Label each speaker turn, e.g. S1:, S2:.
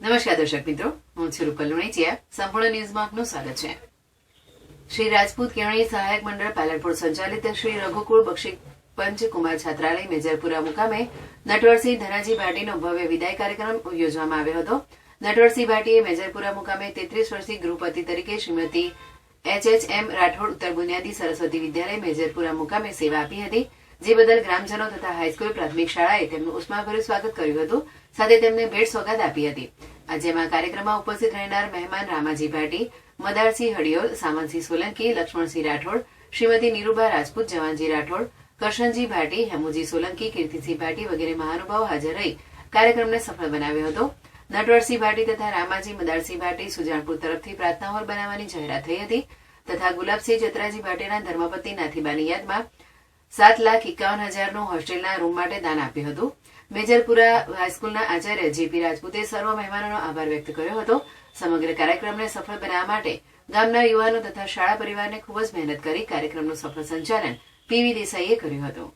S1: નમસ્કાર દર્શક મિત્રો, હું છું રૂપલ લુણીચિયા. સંપૂર્ણ ન્યૂઝમાં આપનું સ્વાગત છે. શ્રી રાજપૂત કેવણી સહાયક મંડળ પાલનપુર સંચાલિત શ્રી રઘુકુળ બક્ષી પંચકુમાર છાત્રાલય મેજરપુરા મુકામે નટવરસિંહ ધનાજી ભાટીનો ભવ્ય વિદાય કાર્યક્રમ યોજવામાં આવ્યો હતો. નટવરસિંહ ભાટીએ મેજરપુરા મુકામે તેત્રીસ વર્ષથી ગૃહપતિ તરીકે Shrimati H H M Rathod ઉત્તર બુનિયાદી સરસ્વતી વિદ્યાલય મેજરપુરા મુકામે સેવા આપી હતી, જે બદલ ગ્રામજનો તથા હાઈસ્કૂલ પ્રાથમિક શાળાએ તેમનું ઉષ્માભર્યું સ્વાગત કર્યું હતું. સાથે તેમને ભેટ સોગાદ આપી હતી. જેમાં કાર્યક્રમમાં ઉપસ્થિત રહેનાર મહેમાન રામાજી ભાટી, મદારસિંહ હડિયોલ સામંતસિંહ સોલંકી, લક્ષ્મણસિંહ રાઠોડ, શ્રીમતી નીરુબા રાજપૂત, જવાનજી રાઠોડ, કરશનજી ભાટી, હેમુજી સોલંકી, કીર્તિસિંહ ભાટી વગેરે મહાનુભાવો હાજર રહી કાર્યક્રમને સફળ બનાવ્યો હતો. નટવરસિંહ ભાટી તથા રામાજી, મદારસિંહ ભાટી સુજાણપુર તરફથી પ્રાર્થના હોલ બનાવવાની જાહેરાત થઈ હતી તથા ગુલાબસિંહ જતરાજી ભાટીના ધર્મપતિ નાથીબાની યાદમાં સાત લાખ એકાવન હજારનું હોસ્ટેલના રૂમ માટે દાન આપ્યું હતું. મેજરપુરા હાઈસ્કૂલના આચાર્ય જેપી રાજપૂતે સર્વ મહેમાનોનો આભાર વ્યક્ત કર્યો હતો. સમગ્ર કાર્યક્રમને સફળ બનાવવા માટે ગામના યુવાનો તથા શાળા પરિવારને ખૂબ જ મહેનત કરી કાર્યક્રમનું સફળ સંચાલન પીવી દેસાઈએ કર્યું હતું.